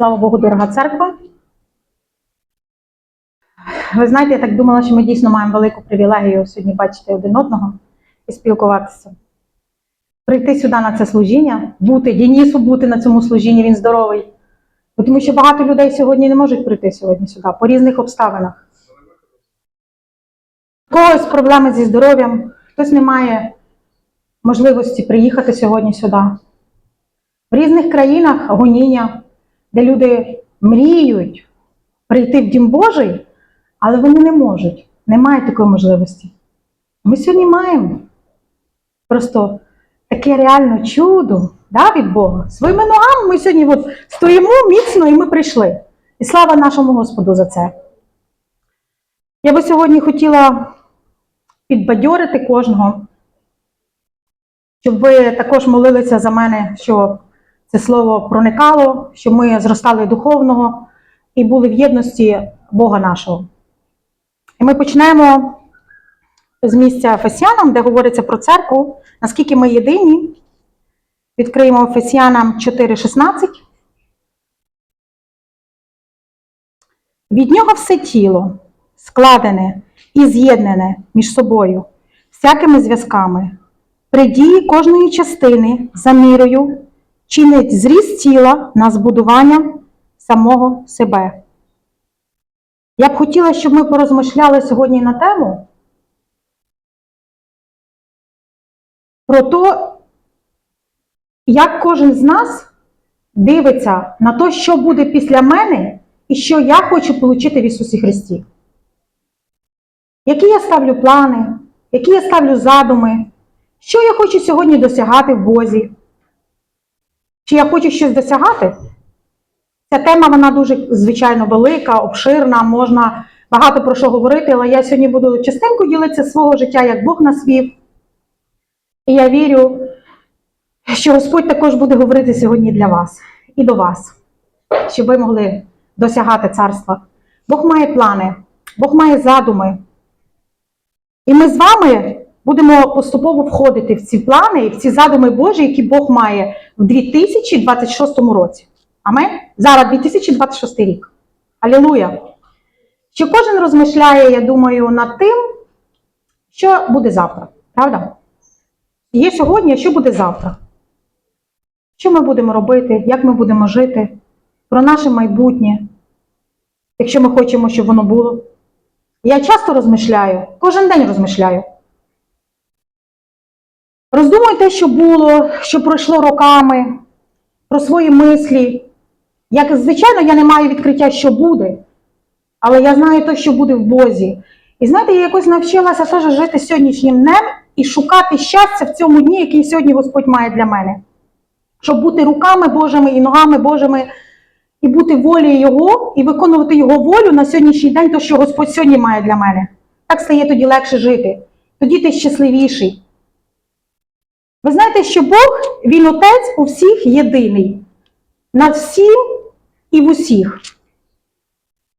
Слава Богу, дорога церква. Ви знаєте, я так думала, що ми дійсно маємо велику привілегію сьогодні бачити один одного і спілкуватися. Прийти сюди на це служіння, бути, Дінісу бути на цьому служінні, він здоровий. Бо Тому що багато людей сьогодні не можуть прийти сьогодні сюди по різних обставинах. У когось проблеми зі здоров'ям, хтось не має можливості приїхати сьогодні сюди. В різних країнах гоніння, де люди мріють прийти в Дім Божий, але вони не можуть, не мають такої можливості. Ми сьогодні маємо просто таке реально чудо да, від Бога. Своїми ногами ми сьогодні от стоїмо міцно і ми прийшли. І слава нашому Господу за це. Я би сьогодні хотіла підбадьорити кожного, щоб ви також молилися за мене, щоб це слово проникало, щоб ми зростали духовного і були в єдності Бога нашого. І ми почнемо з місця Ефесянам, де говориться про церкву, наскільки ми єдині. Відкриємо Ефесянам 4,16. Від нього все тіло складене і з'єднане між собою всякими зв'язками. При дії кожної частини за мірою чинить зріст тіла на збудування самого себе. Я б хотіла, щоб ми порозмишляли сьогодні на тему про те, як кожен з нас дивиться на те, що буде після мене і що я хочу отримати в Ісусі Христі. Які я ставлю плани, які я ставлю задуми, що я хочу сьогодні досягати в Бозі. Чи я хочу щось досягати? Ця тема вона дуже звичайно велика, обширна, можна багато про що говорити, але я сьогодні буду частинку ділитися свого життя, як Бог нас вів. І я вірю, що Господь також буде говорити сьогодні для вас і до вас, щоб ви могли досягати царства. Бог має плани, Бог має задуми. І ми з вами будемо поступово входити в ці плани і в ці задуми Божі, які Бог має в 2026 році. Амен? Зараз 2026 рік. Алілуя! Що кожен розмишляє, я думаю, над тим, що буде завтра. Правда? Є сьогодні, а що буде завтра? Що ми будемо робити, як ми будемо жити, про наше майбутнє, якщо ми хочемо, щоб воно було. Я часто розмишляю, кожен день розмишляю. Роздумуй те, що було, що пройшло роками, про свої мислі. Як, звичайно, я не маю відкриття, що буде, але я знаю те, що буде в Бозі. І знаєте, я якось навчилася теж жити сьогоднішнім днем і шукати щастя в цьому дні, який сьогодні Господь має для мене. Щоб бути руками Божими і ногами Божими, і бути волею Його, і виконувати Його волю на сьогоднішній день, то, що Господь сьогодні має для мене. Так стає тоді легше жити. Тоді ти щасливіший. Ви знаєте, що Бог, Він Отець у всіх єдиний, над всім і в усіх.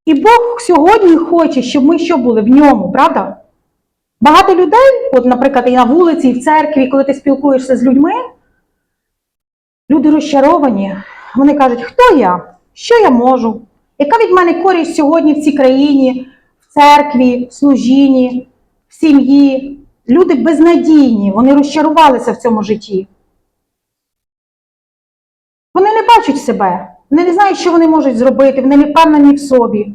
І Бог сьогодні хоче, щоб ми що були в ньому, правда? Багато людей, от, наприклад, і на вулиці, і в церкві, коли ти спілкуєшся з людьми, люди розчаровані. Вони кажуть, хто я? Що я можу? Яка від мене користь сьогодні в цій країні, в церкві, в служінні, в сім'ї? Люди безнадійні, вони розчарувалися в цьому житті. Вони не бачать себе, вони не знають, що вони можуть зробити, вони не впевнені в собі.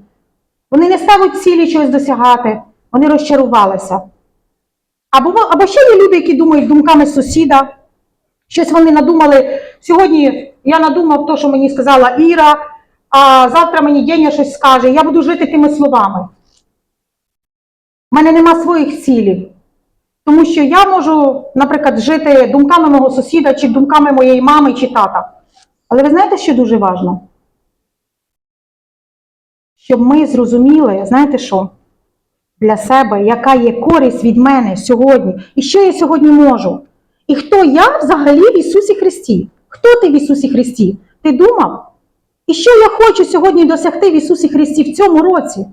Вони не ставить цілі чогось досягати, вони розчарувалися. Або, або ще є люди, які думають думками сусіда. Щось вони надумали. Сьогодні я надумав те, що мені сказала Іра, а завтра мені Деня щось скаже, я буду жити тими словами. У мене нема своїх цілів. Тому що я можу, наприклад, жити думками мого сусіда, чи думками моєї мами чи тата. Але ви знаєте, що дуже важливо? Щоб ми зрозуміли, знаєте що? Для себе, яка є користь від мене сьогодні, і що я сьогодні можу. І хто я взагалі в Ісусі Христі? Хто ти в Ісусі Христі? Ти думав? І що я хочу сьогодні досягти в Ісусі Христі в цьому році?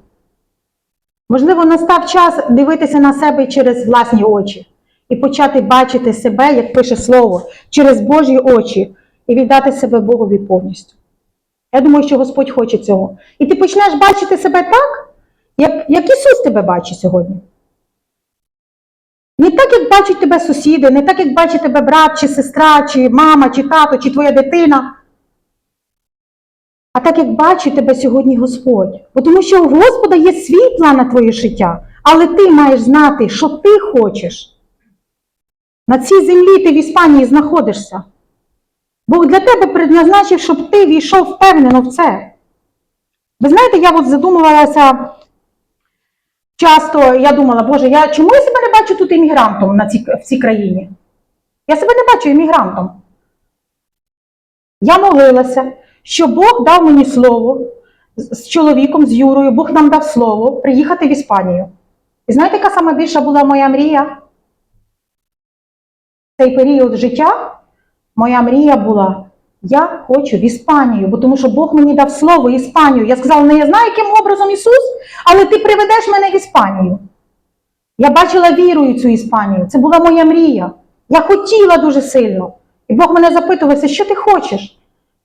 Можливо, настав час дивитися на себе через власні очі і почати бачити себе, як пише Слово, через Божі очі, і віддати себе Богові повністю. Я думаю, що Господь хоче цього. І ти почнеш бачити себе так, як, як Ісус тебе бачить сьогодні. Не так, як бачать тебе сусіди, не так, як бачить тебе брат, чи сестра, чи мама, чи тато, чи твоя дитина. А так, як бачить тебе сьогодні Господь. Бо тому що у Господа є свій план на твоє життя, але ти маєш знати, що ти хочеш. На цій землі ти в Іспанії знаходишся. Бог для тебе предназначив, щоб ти війшов впевнено в це. Ви знаєте, я от задумувалася часто, я думала, Боже, я чому я себе не бачу тут іммігрантом на цій, в цій країні? Я себе не бачу іммігрантом. Я молилася, що Бог дав мені слово з чоловіком, з Юрою, Бог нам дав слово приїхати в Іспанію. І знаєте, яка саме більша була моя мрія? Цей період життя моя мрія була: я хочу в Іспанію, бо тому що Бог мені дав слово Іспанію. Я сказала, не я знаю, яким образом Ісус, але ти приведеш мене в Іспанію. Я бачила вірою цю Іспанію. Це була моя мрія. Я хотіла дуже сильно. І Бог мене запитувався, що ти хочеш?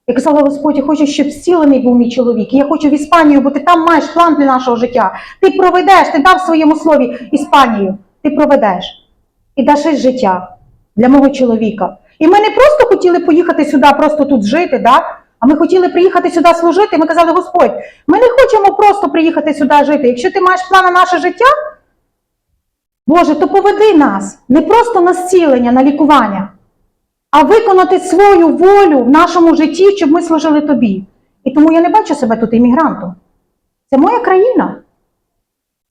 Я казала, Господь, я хочу, щоб зцілений був мій чоловік. Я хочу в Іспанію, бо ти там маєш план для нашого життя. Ти проведеш, ти дав своєму слові Іспанію. Ти проведеш і даш життя для мого чоловіка. І ми не просто хотіли поїхати сюди, просто тут жити, да? а ми хотіли приїхати сюди служити. Ми казали, Господь, ми не хочемо просто приїхати сюди жити. Якщо ти маєш план на наше життя, Боже, то поведи нас не просто на зцілення, на лікування, а виконати свою волю в нашому житті, щоб ми служили тобі. І тому я не бачу себе тут іммігрантом. Це моя країна.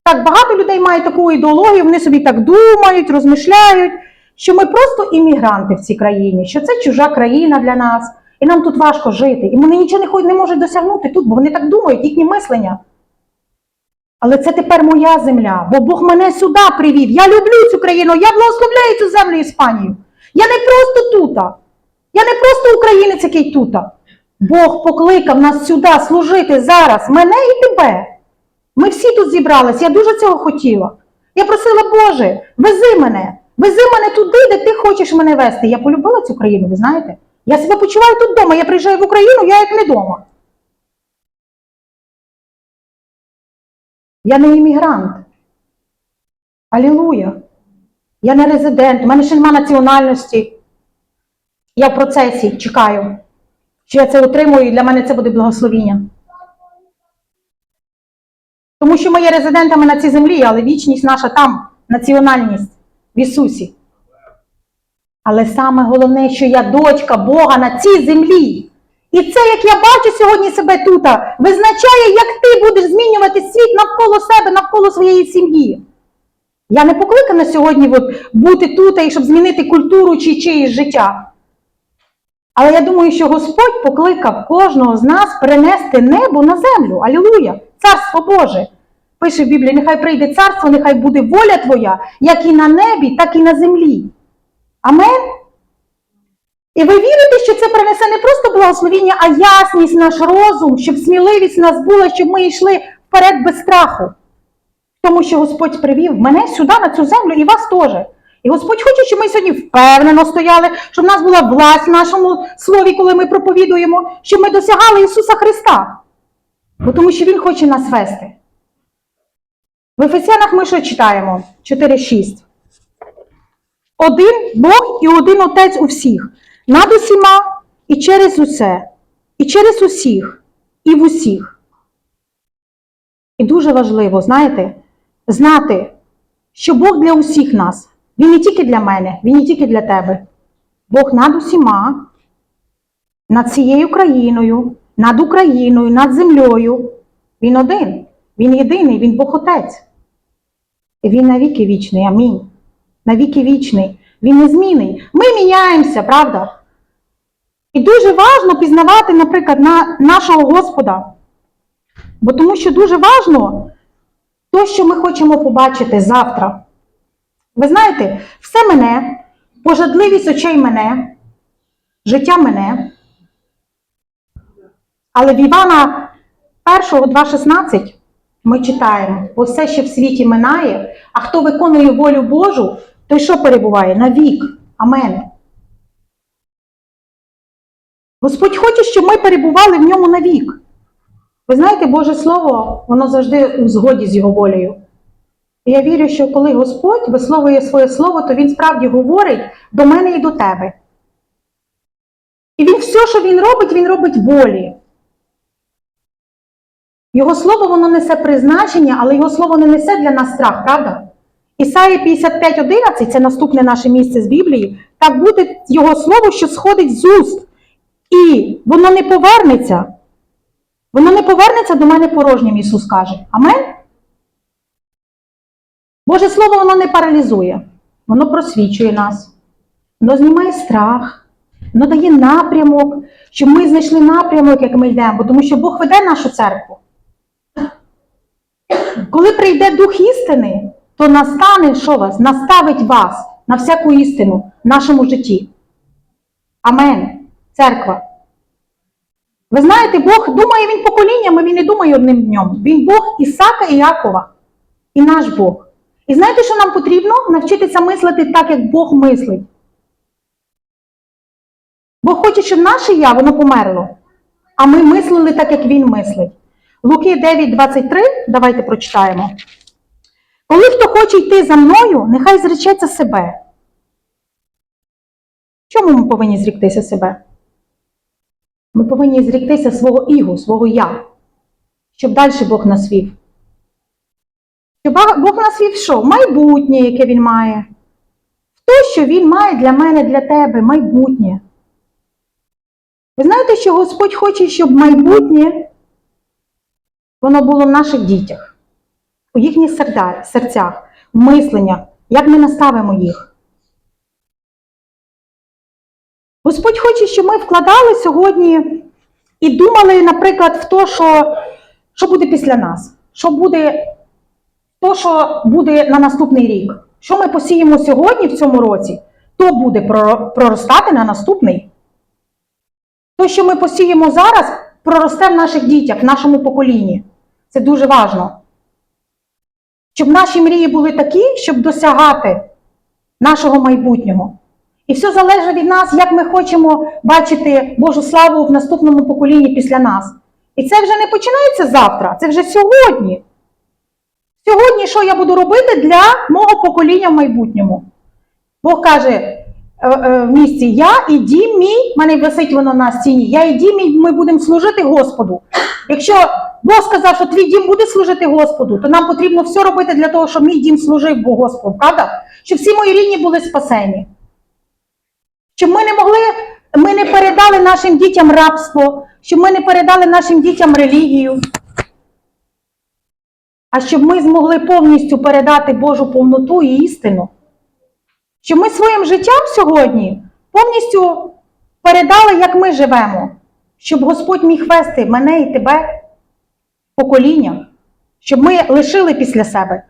Так, багато людей мають таку ідеологію, вони собі так думають, розмишляють, що ми просто іммігранти в цій країні, що це чужа країна для нас, і нам тут важко жити. І вони нічого не можуть досягнути тут, бо вони так думають, їхні мислення. Але це тепер моя земля, бо Бог мене сюди привів. Я люблю цю країну, я благословляю цю землю Іспанію. Я не просто тута. Я не просто українець, який тута. Бог покликав нас сюди служити зараз, мене і тебе. Ми всі тут зібрались, я дуже цього хотіла. Я просила, Боже, вези мене, вези мене туди, де ти хочеш мене вести. Я полюбила цю країну, ви знаєте? Я себе почуваю тут вдома. Я приїжджаю в Україну, я як не вдома. Я не іммігрант. Алілуя. Я не резидент, у мене ще немає національності. Я в процесі чекаю, що я це отримую, і для мене це буде благословіння. Тому що ми є резидентами на цій землі, але вічність наша там, національність в Ісусі. Але саме головне, що я дочка Бога на цій землі. І це, як я бачу сьогодні себе тут, визначає, як ти будеш змінювати світ навколо себе, навколо своєї сім'ї. Я не покликана сьогодні от, бути тут, і щоб змінити культуру чи чиїсь життя. Але я думаю, що Господь покликав кожного з нас перенести небо на землю. Алілуя! Царство Боже. Пише в Біблії, нехай прийде царство, нехай буде воля Твоя, як і на небі, так і на землі. Амен. І ви вірите, що це принесе не просто благословіння, а ясність наш розум, щоб сміливість в нас була, щоб ми йшли вперед без страху. Тому що Господь привів мене сюди, на цю землю, і вас теж. І Господь хоче, щоб ми сьогодні впевнено стояли, щоб в нас була власть в нашому слові, коли ми проповідуємо, щоб ми досягали Ісуса Христа. Бо тому що Він хоче нас вести. В Ефесянах ми що читаємо? 4.6. Один Бог і один Отець у всіх, над усіма і через усе, і через усіх, і в усіх. І дуже важливо, знаєте, знати, що Бог для усіх нас. Він не тільки для мене, він не тільки для тебе. Бог над усіма, над цією країною, над Україною, над землею. Він один, він єдиний, він Бог Отець. І він навіки вічний. Амінь. Навіки вічний. Він незмінний. Ми міняємося, правда? І дуже важливо пізнавати, наприклад, на нашого Господа. Бо тому що дуже важливо то, що ми хочемо побачити завтра. Ви знаєте, все мене, пожадливість очей мене, життя мене. Але в Івана 1, 2,16 ми читаємо, бо все, що в світі минає, а хто виконує волю Божу, той що перебуває? На вік. Амен. Господь хоче, щоб ми перебували в ньому навік. Ви знаєте, Боже Слово, воно завжди у згоді з Його волею. І я вірю, що коли Господь висловує своє слово, то Він справді говорить до мене і до тебе. І він все, що він робить, він робить волі. Його слово воно несе призначення, але його слово не несе для нас страх, правда? Ісаї 55.11 це наступне наше місце з Біблії. Так буде його слово, що сходить з уст. І воно не повернеться. Воно не повернеться до мене порожнім, Ісус каже. Амен? Боже Слово воно не паралізує, воно просвічує нас, воно знімає страх, воно дає напрямок, щоб ми знайшли напрямок, як ми йдемо, тому що Бог веде нашу церкву. Коли прийде Дух істини, то настане що вас? Наставить вас на всяку істину в нашому житті. Амен. Церква. Ви знаєте, Бог думає він поколіннями, він не думає одним днем. Він Бог Ісака і Якова. І наш Бог. І знаєте, що нам потрібно? Навчитися мислити так, як Бог мислить. Бог хоче, щоб наше я, воно померло. А ми мислили так, як Він мислить. Луки 9:23, давайте прочитаємо. Коли хто хоче йти за мною, нехай зречеться себе. Чому ми повинні зріктися себе? Ми повинні зріктися свого іго, свого я, щоб далі Бог нас вів. Щоб Бог нас вів що? Майбутнє, яке Він має. В те, що Він має для мене, для тебе, майбутнє. Ви знаєте, що Господь хоче, щоб майбутнє воно було в наших дітях, у їхніх серцях, мисленнях, як ми наставимо їх. Господь хоче, щоб ми вкладали сьогодні і думали, наприклад, в те, що, що буде після нас, що буде то, що буде на наступний рік. Що ми посіємо сьогодні в цьому році, то буде проростати на наступний. То, що ми посіємо зараз, проросте в наших дітях, в нашому поколінні. Це дуже важливо. Щоб наші мрії були такі, щоб досягати нашого майбутнього. І все залежить від нас, як ми хочемо бачити Божу славу в наступному поколінні після нас. І це вже не починається завтра, це вже сьогодні. Сьогодні що я буду робити для мого покоління в майбутньому? Бог каже е, е, в місті: Я і дім мій, мене висить воно на стіні, я і дім мій, ми будемо служити Господу. Якщо Бог сказав, що твій дім буде служити Господу, то нам потрібно все робити для того, щоб мій дім служив Богу Господу, правда? Щоб всі мої рідні були спасені. Щоб ми не могли, ми не передали нашим дітям рабство, щоб ми не передали нашим дітям релігію. А щоб ми змогли повністю передати Божу повноту і істину. Щоб ми своїм життям сьогодні повністю передали, як ми живемо, щоб Господь міг вести мене і тебе, покоління, щоб ми лишили після себе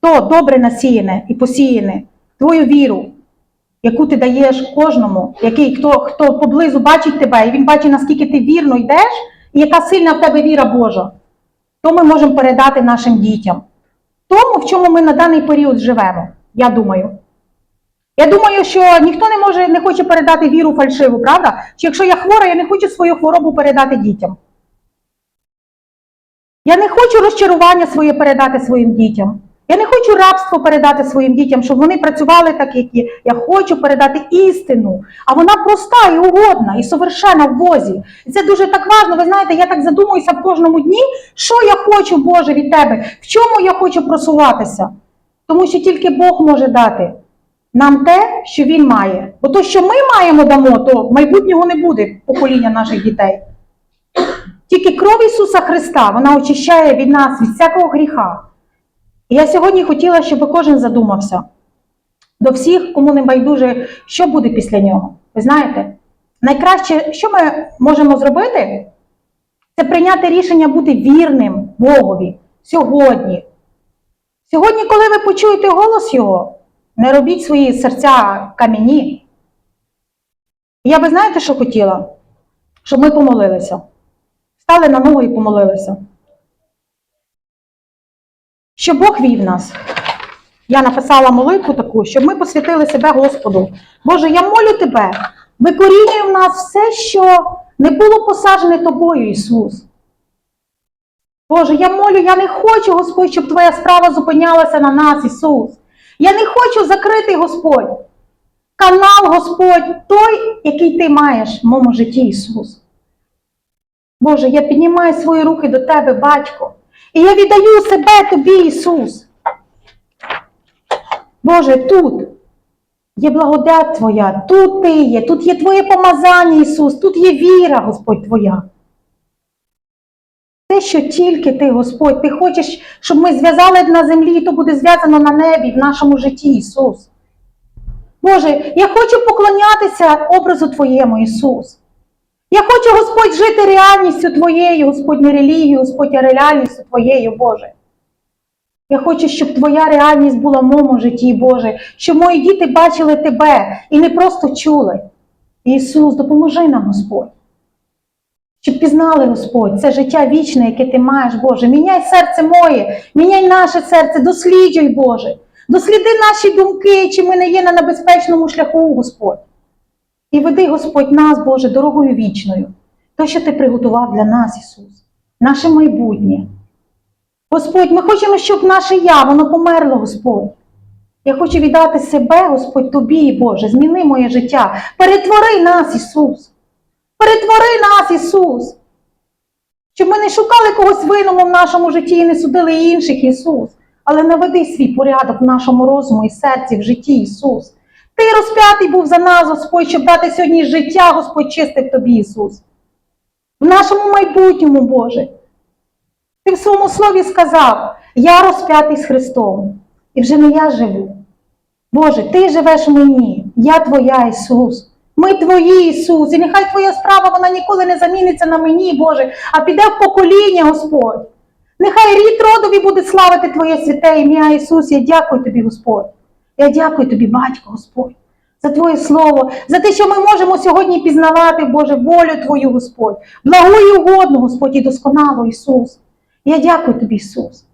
то добре насіяне і посіяне, твою віру, яку ти даєш кожному, який, хто, хто поблизу бачить тебе, і він бачить, наскільки ти вірно йдеш, і яка сильна в тебе віра Божа то ми можемо передати нашим дітям. Тому, в чому ми на даний період живемо, я думаю. Я думаю, що ніхто не може, не хоче передати віру фальшиву, правда? Чи якщо я хвора, я не хочу свою хворобу передати дітям. Я не хочу розчарування своє передати своїм дітям. Я не хочу рабство передати своїм дітям, щоб вони працювали так, як є. Я хочу передати істину. А вона проста і угодна, і совершена в Бозі. І це дуже так важливо. Ви знаєте, я так задумуюся в кожному дні, що я хочу, Боже, від тебе, в чому я хочу просуватися. Тому що тільки Бог може дати нам те, що Він має. Бо то, що ми маємо дамо, то майбутнього не буде покоління наших дітей. Тільки кров Ісуса Христа, вона очищає від нас від всякого гріха. Я сьогодні хотіла, щоб кожен задумався до всіх, кому не байдуже, що буде після нього. Ви знаєте, найкраще, що ми можемо зробити, це прийняти рішення бути вірним Богові сьогодні. Сьогодні, коли ви почуєте голос Його, не робіть свої серця кам'яні. Я би знаєте, що хотіла? Щоб ми помолилися. Стали на ногу і помолилися. Щоб Бог вів нас. Я написала молитву таку, щоб ми посвятили себе Господу. Боже, я молю тебе, викорінює в нас все, що не було посаджене тобою, Ісус. Боже, я молю, я не хочу, Господь, щоб Твоя справа зупинялася на нас, Ісус. Я не хочу закрити, Господь, канал, Господь, той, який Ти маєш в моєму житті, Ісус. Боже, я піднімаю свої руки до Тебе, Батько, і я віддаю себе Тобі, Ісус. Боже, тут є благодать Твоя, тут Ти є, тут є Твоє помазання, Ісус, тут є віра, Господь Твоя. Те, що тільки Ти, Господь, Ти хочеш, щоб ми зв'язали на землі, і то буде зв'язано на небі, в нашому житті, Ісус. Боже, я хочу поклонятися образу Твоєму, Ісус. Я хочу, Господь, жити реальністю Твоєю, Господь, не релігією, Господь, а реальністю Твоєю, Боже. Я хочу, щоб Твоя реальність була в моєму житті, Боже, щоб мої діти бачили Тебе і не просто чули. Ісус, допоможи нам, Господь. Щоб пізнали, Господь, це життя вічне, яке ти маєш, Боже. Міняй серце моє, міняй наше серце, досліджуй, Боже. Досліди наші думки, чи ми не є на небезпечному шляху, Господь. І веди, Господь, нас, Боже, дорогою вічною. То, що ти приготував для нас, Ісус, наше майбутнє. Господь, ми хочемо, щоб наше я, воно померло, Господь. Я хочу віддати себе, Господь, Тобі, Боже, зміни моє життя. Перетвори нас, Ісус. Перетвори нас, Ісус. Щоб ми не шукали когось винному в нашому житті і не судили інших, Ісус. Але наведи свій порядок в нашому розуму і серці, в житті, Ісус. Ти розп'ятий був за нас, Господь, щоб дати сьогодні життя, Господь, чисте Тобі, Ісус. В нашому майбутньому, Боже. Ти в своєму слові сказав: Я розп'ятий з Христом, і вже не я живу. Боже, Ти живеш в мені, я Твоя Ісус. Ми Твої, Ісус, і нехай Твоя справа вона ніколи не заміниться на мені, Боже, а піде в покоління, Господь. Нехай рід родові буде славити Твоє святе ім'я Ісус. Я дякую Тобі, Господь. Я дякую Тобі, Батько, Господь, за Твоє Слово, за те, що ми можемо сьогодні пізнавати, Боже, волю Твою, Господь, благу і угодну, Господь, і досконало, Ісус. Я дякую Тобі, Ісус.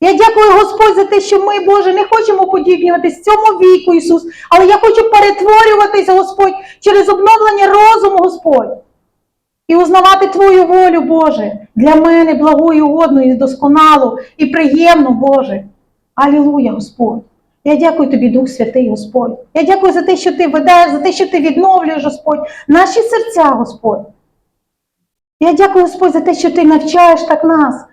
Я дякую, Господь, за те, що ми, Боже, не хочемо подібнюватись цьому віку, Ісус, але я хочу перетворюватися, Господь, через обновлення розуму, Господь. І узнавати Твою волю, Боже, для мене благу і угодну, і досконалу, і приємну, Боже. Алілуя, Господь. Я дякую Тобі, Дух Святий, Господь. Я дякую за те, що Ти ведеш, за те, що Ти відновлюєш, Господь, наші серця, Господь. Я дякую, Господь, за те, що Ти навчаєш так нас.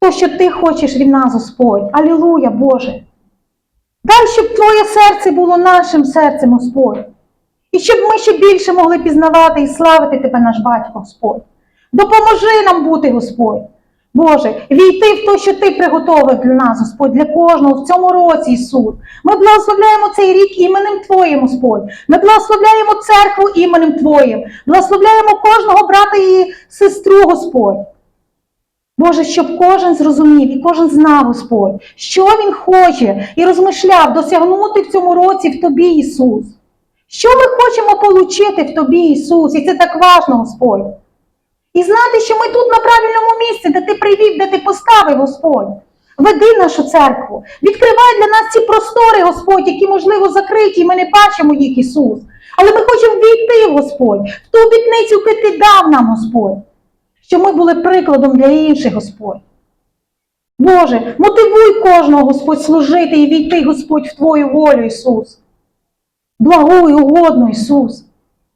То, що Ти хочеш від нас, Господь. Алілуя, Боже. Дай, щоб Твоє серце було нашим серцем, Господь. І щоб ми ще більше могли пізнавати і славити Тебе, наш батько, Господь. Допоможи нам бути, Господь. Боже, війти в те, що Ти приготовив для нас, Господь, для кожного в цьому році, Ісус. Ми благословляємо цей рік іменем Твоїм, Господь. Ми благословляємо церкву іменем Твоїм. Благословляємо кожного брата і сестру, Господь. Боже, щоб кожен зрозумів і кожен знав, Господь, що він хоче і розмишляв досягнути в цьому році в Тобі, Ісус. Що ми хочемо отримати в Тобі, Ісус? І це так важно, Господь. І знати, що ми тут на правильному місці, де ти привів, де ти поставив, Господь. Веди нашу церкву, відкривай для нас ці простори, Господь, які, можливо, закриті, і ми не бачимо їх, Ісус. Але ми хочемо війти, Господь, в ту обітницю, яку ти дав нам, Господь, щоб ми були прикладом для інших, Господь. Боже, мотивуй кожного, Господь, служити і війти, Господь, в Твою волю, Ісус. Благую, угодно, Ісус.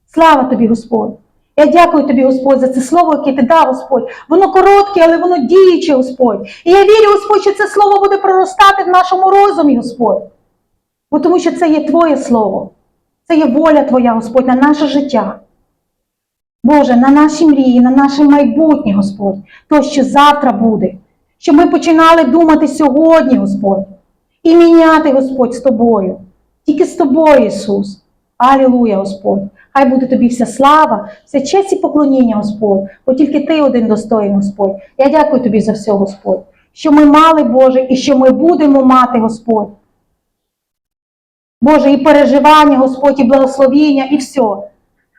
Слава тобі, Господь. Я дякую тобі, Господь, за це слово, яке ти дав, Господь. Воно коротке, але воно діюче, Господь. І я вірю, Господь, що це слово буде проростати в нашому розумі, Господь. Бо тому що це є Твоє слово. Це є воля Твоя, Господь, на наше життя. Боже, на наші мрії, на наше майбутнє, Господь, то, що завтра буде. Щоб ми починали думати сьогодні, Господь, і міняти, Господь, з тобою. Тільки з тобою, Ісус. Алілуя, Господь. Хай буде тобі вся слава, вся честь і поклоніння, Господь, бо тільки ти один достоїн, Господь. Я дякую тобі за все, Господь, що ми мали, Боже, і що ми будемо мати, Господь. Боже, і переживання, Господь, і благословіння, і все.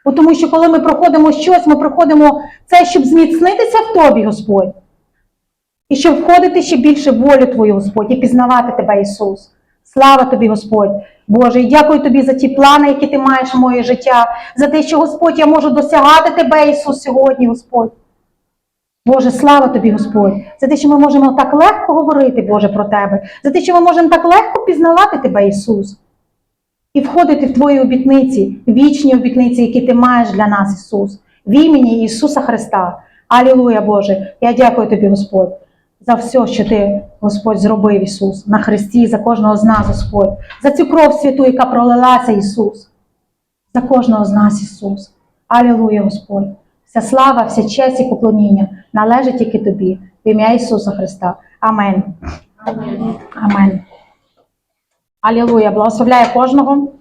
Бо тому що коли ми проходимо щось, ми проходимо це, щоб зміцнитися в Тобі, Господь. І щоб входити ще більше в волю Твою, Господь, і пізнавати Тебе, Ісус. Слава Тобі, Господь! Боже, дякую тобі за ті плани, які ти маєш в моє життя, за те, що Господь, я можу досягати тебе, Ісус, сьогодні, Господь. Боже, слава тобі, Господь, за те, що ми можемо так легко говорити, Боже, про тебе, за те, що ми можемо так легко пізнавати тебе, Ісус, і входити в Твої обітниці, вічні обітниці, які ти маєш для нас, Ісус, в імені Ісуса Христа. Алілуя, Боже. Я дякую тобі, Господь, за все, що ти, Господь, зробив, Ісус, на Христі, за кожного з нас, Господь, за цю кров святу, яка пролилася, Ісус, за кожного з нас, Ісус. Алілуя, Господь. Вся слава, вся честь і поклоніння належить тільки тобі, в ім'я Ісуса Христа. Амен. Амен. Алілуя. Благословляю кожного.